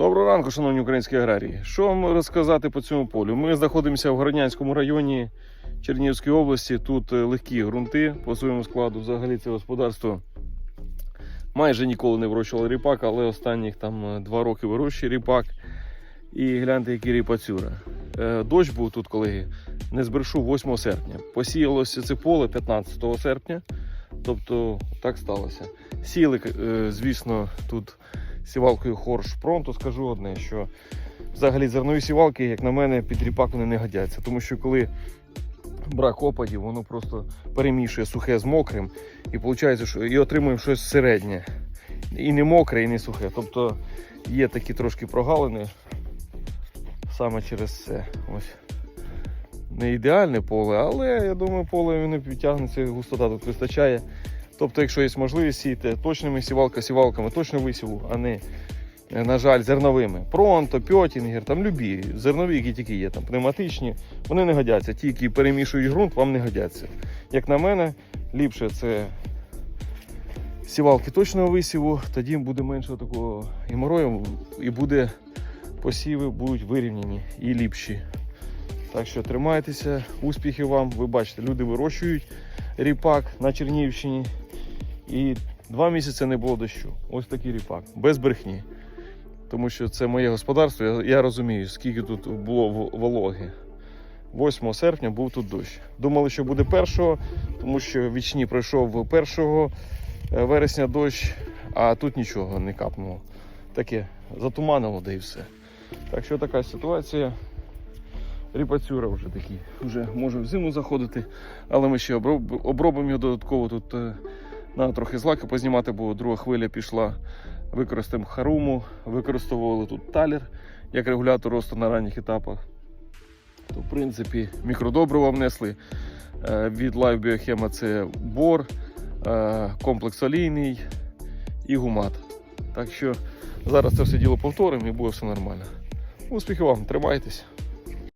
Доброго ранку, шановні українські аграрії. Що вам розказати по цьому полю? Ми знаходимося в Городнянському районі Чернігівської області. Тут е, легкі ґрунти по своєму складу. Взагалі це господарство майже ніколи не вирощувало ріпак, але останніх там е, два роки вирощує ріпак. І гляньте, який ріпацюра. Е, Дощ був тут, колеги, не збрешу 8 серпня. Посіялося це поле 15 серпня. Тобто так сталося. Сіли, звісно, тут сівалкою Хорш Пронто скажу одне, що взагалі зернові сівалки, як на мене, під ріпак вони не годяться. Тому що коли брак опадів, воно просто перемішує сухе з мокрим і виходить, що і отримуємо щось середнє. І не мокре, і не сухе. Тобто є такі трошки прогалини саме через це. Ось. Не ідеальне поле, але я думаю, поле воно підтягнеться, густота тут вистачає. Тобто, якщо є можливість сіяти точними сівалка, сівалками точно висіву, а не, е, на жаль, зерновими. Пронто, пьотінгер, там любі, зернові, які тільки є, там пневматичні, вони не годяться. Ті, які перемішують ґрунт, вам не годяться. Як на мене, ліпше це сівалки точного висіву, тоді буде менше такого геморою і буде посіви будуть вирівняні і ліпші. Так що тримайтеся, успіхів вам. Ви бачите, люди вирощують ріпак на Чернігівщині. І два місяці не було дощу. Ось такий ріпак, без брехні. Тому що це моє господарство, я, я розумію, скільки тут було вологи. 8 серпня був тут дощ. Думали, що буде 1, тому що вічні пройшов 1 вересня дощ, а тут нічого не капнуло. Таке затуманило, да і все. Так що така ситуація. Ріпацюра вже такі, вже може в зиму заходити, але ми ще обробимо його додатково тут. Надо трохи злаки познімати, бо друга хвиля пішла. Використаємо харуму, використовували тут талір як регулятор росту на ранніх етапах. То, в принципі, мікродобрива внесли. Е, Від Live Biochema це бор, е, комплекс олійний і гумат. Так що зараз це все діло повторимо і буде все нормально. Успіхів вам, тримайтесь!